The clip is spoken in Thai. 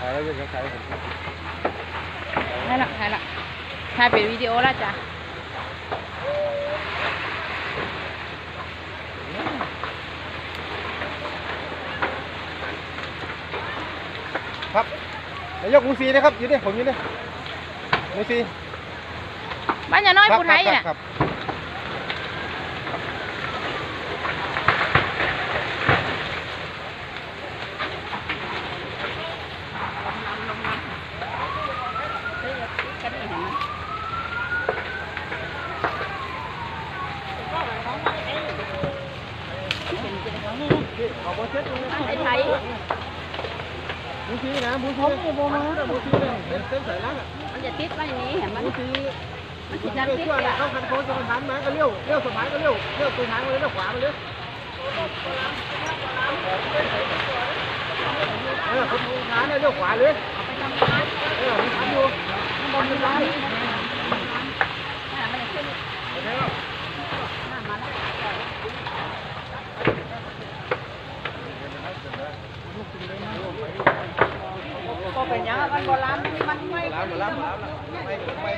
ให้ละให้ละถ่ายเป็นวิดีโอแล้วจ้ะครับนายกมูซีนะครับอยู่เนี่ยผมอยู่เนี่ยมูซีบ้านยาน้อยครับภูไทยครับเนี่ย ครับไทยมูซีนะมูซีผมผมมามูซีเนี่ยเห็นเส้นสายล่างอะมันจะติดไว้อย่างนี้เห็นมันมูซีมันมูติดซีดันไปติดช่วยอะเข้าคันโค้งจะมันทันมาก็เลี้ยวเลี้ยวสมัยก็เลี้ยวเลี้ยวตัวทางไปเลยเลี้ยวขวาไปเลยเออคนทางเนี่ยเลี้ยวขวาเลยเออมันทัน มันโบราณมันไม่ ล้างมาล้างมาล้างไม่ไม่